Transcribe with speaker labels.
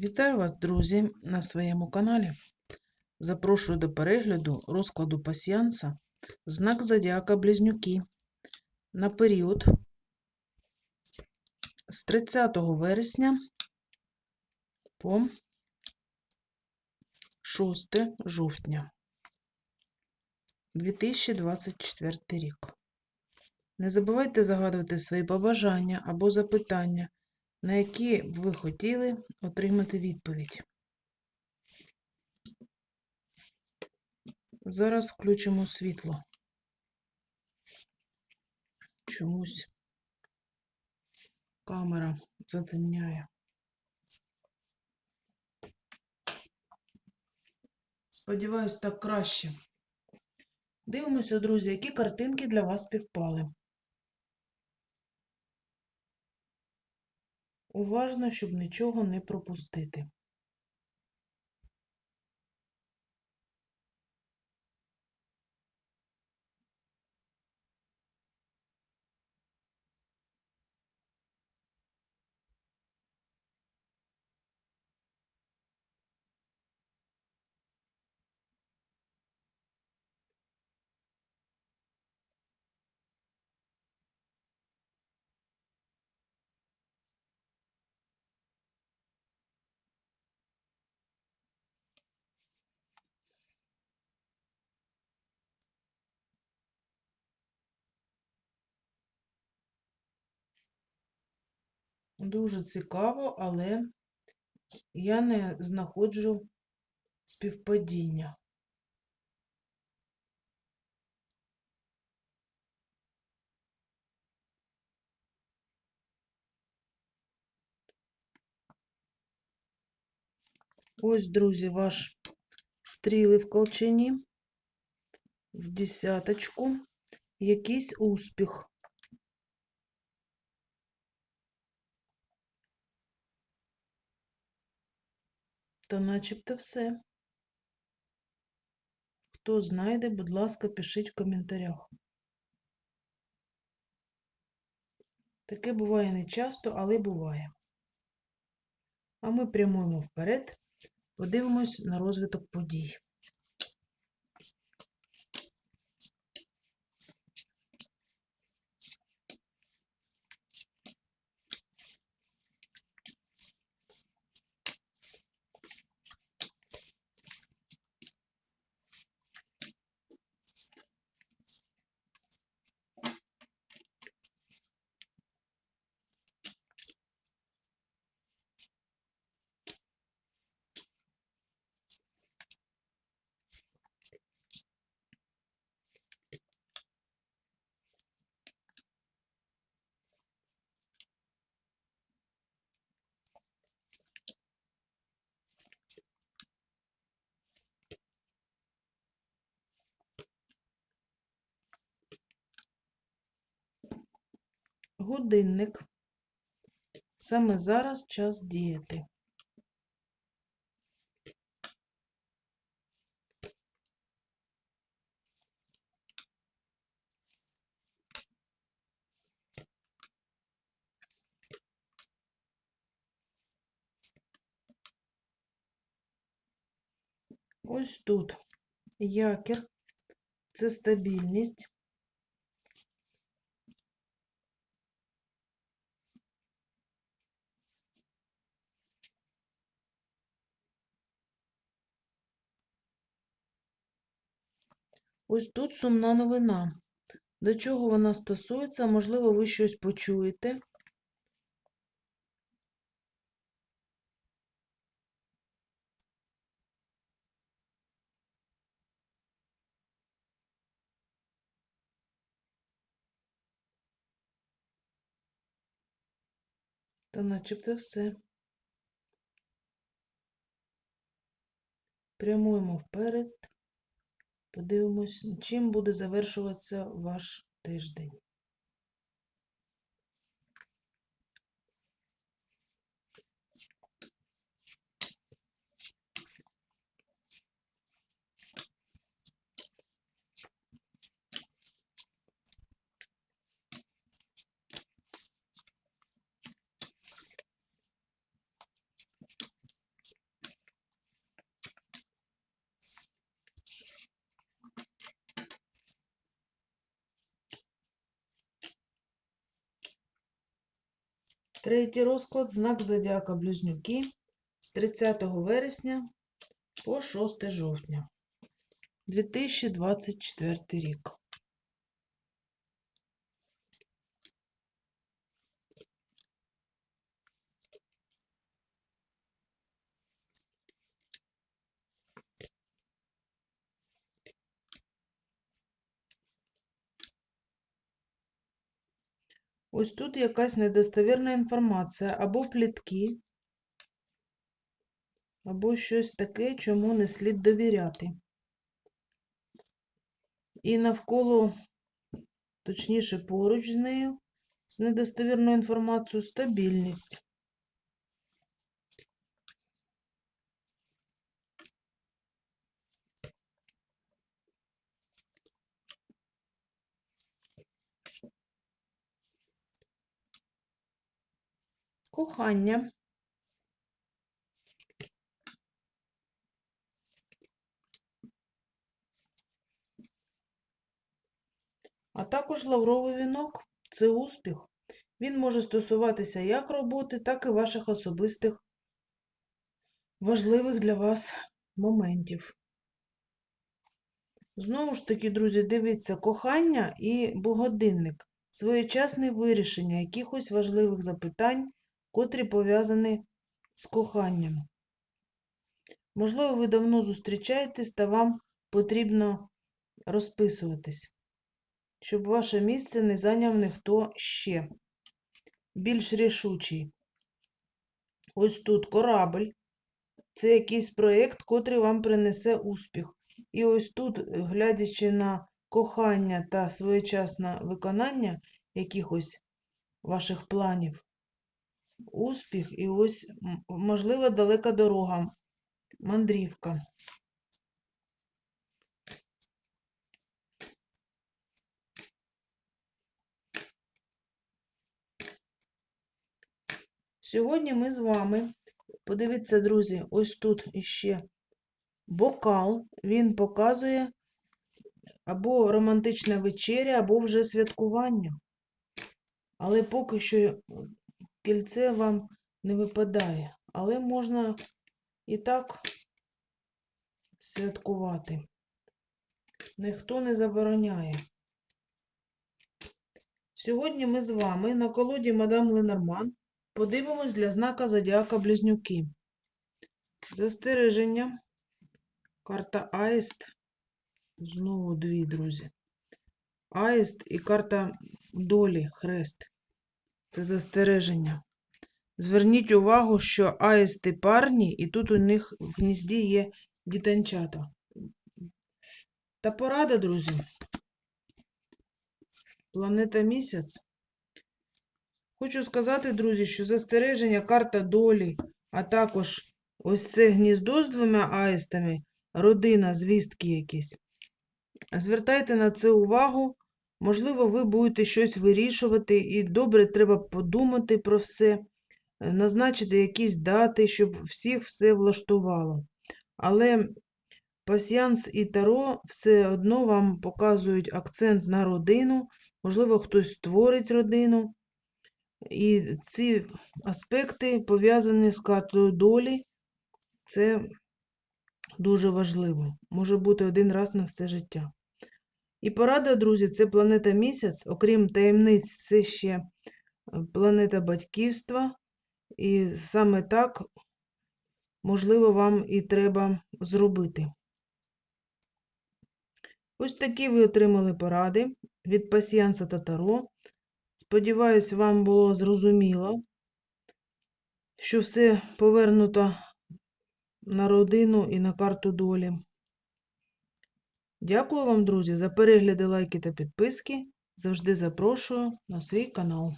Speaker 1: Вітаю вас, друзі, на своєму каналі. Запрошую до перегляду розкладу пасіянса знак Зодіака Близнюки на період з 30 вересня по 6 жовтня 2024 рік. Не забувайте загадувати свої побажання або запитання, на які б ви хотіли отримати відповідь. Зараз включимо світло. Чомусь камера затемняє. Сподіваюсь, так краще. Дивимося, друзі, які картинки для вас співпали. Уважно, щоб нічого не пропустити. Дуже цікаво, але я не знаходжу співпадіння. Ось, друзі, ваш стріли в колчані, в десяточку, якийсь успіх. Та начебто все. Хто знайде, будь ласка, пишіть в коментарях. Таке буває не часто, але буває. А ми прямуємо вперед, подивимось на розвиток подій. Годинник. Саме зараз час діяти. Ось тут якір, це стабільність. Ось тут сумна новина. До чого вона стосується? Можливо, ви щось почуєте. Та начебто все. Прямуємо вперед. Подивимось, чим буде завершуватися ваш тиждень. Третій розклад знак Зодіака Близнюки з 30 вересня по 6 жовтня 2024 рік. Ось тут якась недостовірна інформація, або плітки, або щось таке, чому не слід довіряти. І навколо, точніше, поруч з нею, з недостовірною інформацією, стабільність. Кохання. А також лавровий вінок це успіх. Він може стосуватися як роботи, так і ваших особистих важливих для вас моментів. Знову ж таки, друзі, дивіться, кохання і богодинник своєчасне вирішення якихось важливих запитань, котрі пов'язані з коханням. Можливо, ви давно зустрічаєтесь та вам потрібно розписуватись, щоб ваше місце не зайняв ніхто ще. Більш рішучий. Ось тут корабль. Це якийсь проєкт, котрий вам принесе успіх. І ось тут, глядячи на кохання та своєчасне виконання якихось ваших планів, успіх і ось, м, можливо, далека дорога, мандрівка. Сьогодні ми з вами, подивіться, друзі, ось тут іще бокал, він показує або романтична вечеря, або вже святкування. Але поки що кільце вам не випадає. Але можна і так святкувати. Ніхто не забороняє. Сьогодні ми з вами на колоді Мадам Ленорман подивимось для знака Зодіака Близнюки. Застереження. Карта Аїст. Знову дві, друзі. Аїст і карта долі, хрест. Це застереження. Зверніть увагу, що аїсти парні, і тут у них в гнізді є дітанчата. Та порада, друзі. Планета місяць. Хочу сказати, друзі, що застереження, карта долі, а також ось це гніздо з двома аїстами, родина, звістки якісь. Звертайте на це увагу. Можливо, ви будете щось вирішувати, і добре треба подумати про все, е, назначити якісь дати, щоб всіх все влаштувало. Але пасіянс і таро все одно вам показують акцент на родину, можливо, хтось створить родину. І ці аспекти пов'язані з картою долі. Це дуже важливо. Може бути один раз на все життя. І порада, друзі, це планета місяць, окрім таємниць, це ще е, планета батьківства. І саме так, можливо, вам і треба зробити. Ось такі ви отримали поради від пасіянса та Таро. Сподіваюсь, вам було зрозуміло, що все повернуто на родину і на карту долі. Дякую вам, друзі, за перегляди, лайки та підписки. Завжди запрошую на свій канал.